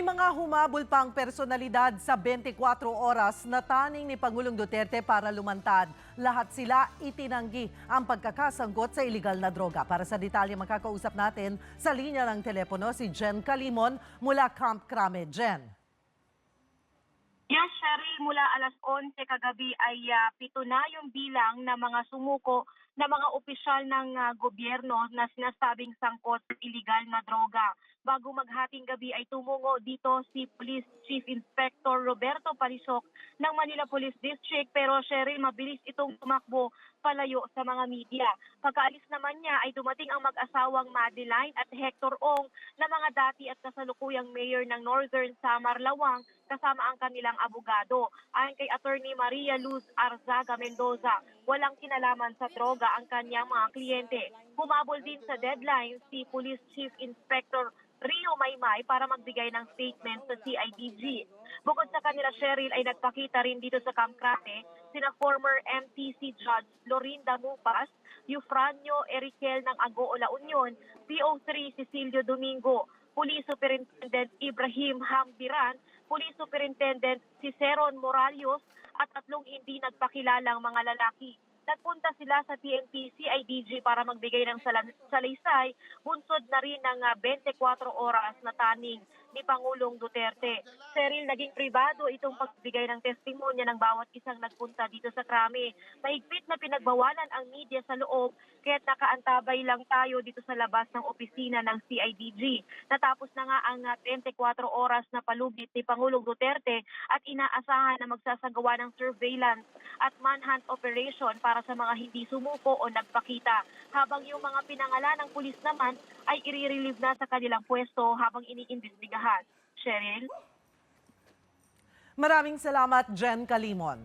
May mga humabol pang personalidad sa 24 oras na taning ni Pangulong Duterte para lumantad. Lahat sila itinanggi ang pagkakasangkot sa iligal na droga. Para sa detalye makakausap natin sa linya ng telepono si Jen Kalimon mula Camp Crame. Jen. Yes, Cheryl, mula alas 11 kagabi ay ah, pito na yung bilang na mga sumuko na mga opisyal ng ah, gobyerno na sinasabing sangkot sa iligal na droga. Bago maghating gabi ay tumungo dito si Police Chief Inspector Roberto Parisok ng Manila Police District pero Cheryl, mabilis itong tumakbo palayo sa mga media. Pagkaalis naman niya ay dumating ang mag-asawang Madeline at Hector Ong na mga dati at kasalukuyang mayor ng Northern Samar Lawang kasama ang kanilang abogado. Ayon kay Attorney Maria Luz Arzaga Mendoza, walang kinalaman sa droga ang kanyang mga kliyente. Humabol din sa deadline si Police Chief Inspector Rio Maymay para magbigay ng statement sa CIDG. Bukod sa kanila, Cheryl ay nagpakita rin dito sa Camp Crame sina former MTC Judge Lorinda Mupas, Eufranio Eriquel ng Agoo La Union, PO3 Cecilio Domingo, Police Superintendent Ibrahim Hambiran, Police Superintendent Ciceron Moralios at tatlong hindi nagpakilalang mga lalaki. Nagpunta sila sa TNT CIDG para magbigay ng sala- salaysay, bunsod na rin ng ah, 24 oras na taning ni Pangulong Duterte. Cheryl, naging pribado itong pagbigay ng testimonya ng bawat isang nagpunta dito sa Krami. Mahigpit na pinagbawalan ang media sa loob, kaya't nakaantabay lang tayo dito sa labas ng opisina ng CIDG. Natapos na nga ang ah, 24 oras na palugit ni Pangulong Duterte at inaasahan na magsasagawa ng surveillance at manhunt operation para sa mga hindi sumuko o nagpakita. Habang yung mga pinangalan ng pulis naman ay i-relieve na sa kanilang pwesto habang iniimbestigahan. Cheryl? Maraming salamat, Jen Kalimon.